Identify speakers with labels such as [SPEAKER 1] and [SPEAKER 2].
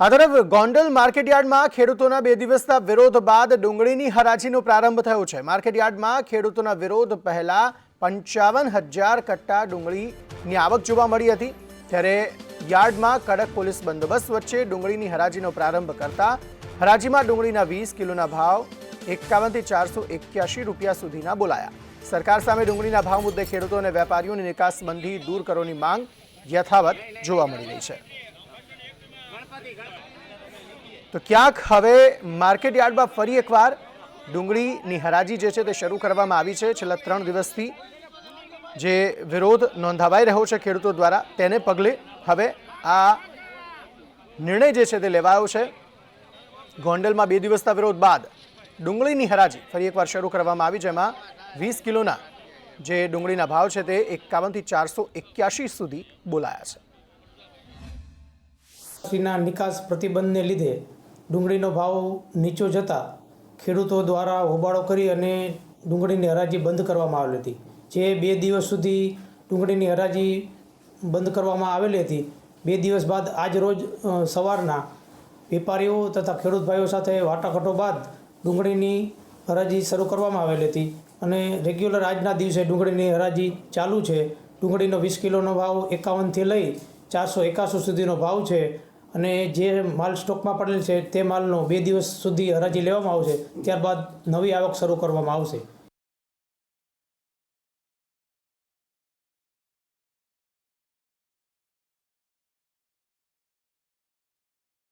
[SPEAKER 1] આ તરફ ગોંડલ માર્કેટયાર્ડમાં ખેડૂતોના બે દિવસના વિરોધ બાદ ડુંગળીની હરાજીનો પ્રારંભ થયો છે. માર્કેટયાર્ડમાં ખેડૂતોના વિરોધ પહેલા પંચાવન હજાર કટ્ટા ડુંગળીની આવક જોવા મળી હતી. ત્યારે યાર્ડમાં કડક પોલીસ બંદોબસ્ત વચ્ચે ડુંગળીની હરાજીનો પ્રારંભ કરતા હરાજીમાં ડુંગળીના વીસ કિલોના ભાવ એકાવનથી ચારસો એક્યાસી રૂપિયા સુધીના બોલાયા. સરકાર સામે ડુંગળીના ભાવ મુદ્દે ખેડૂતો અને વેપારીઓની નિકાસબંધી દૂર કરવાની માંગ યથાવત જોવા મળી રહી છે. તો ક્યાંક હવે માર્કેટ યાર્ડમાં ફરી એકવાર ડુંગળીની હરાજી જે છે તે શરૂ કરવામાં આવી છે. છેલ્લા ત્રણ દિવસથી જે વિરોધ નોંધાવાઈ રહ્યો છે ખેડૂતો દ્વારા તેને પગલે હવે આ નિર્ણય જે છે તે લેવાયો છે. ગોંડલમાં બે દિવસના વિરોધ બાદ ડુંગળીની હરાજી ફરી એકવાર શરૂ કરવામાં આવી જેમાં વીસ કિલોના જે ડુંગળીના ભાવ છે તે એકાવનથી ચારસો એક્યાસી સુધી બોલાયા છે.
[SPEAKER 2] ના નિકાસ પ્રતિબંધને લીધે ડુંગળીનો ભાવ નીચો જતાં ખેડૂતો દ્વારા હોબાળો કરી અને ડુંગળીની હરાજી બંધ કરવામાં આવેલી હતી. જે બે દિવસ સુધી ડુંગળીની હરાજી બંધ કરવામાં આવેલી હતી. બે દિવસ બાદ આજ રોજ સવારના વેપારીઓ તથા ખેડૂત ભાઈઓ સાથે વાટાઘાટો બાદ ડુંગળીની હરાજી શરૂ કરવામાં આવેલી હતી અને રેગ્યુલર આજના દિવસે ડુંગળીની હરાજી ચાલુ છે. ડુંગળીનો વીસ કિલોનો ભાવ એકાવનથી લઈ ચારસો એકાસી સુધીનો ભાવ છે. અને જે માલ સ્ટોકમાં પડેલ છે તે માલનો બે દિવસ સુધી હરાજી લેવામાં આવશે, ત્યારબાદ નવી આવક શરૂ કરવામાં આવશે.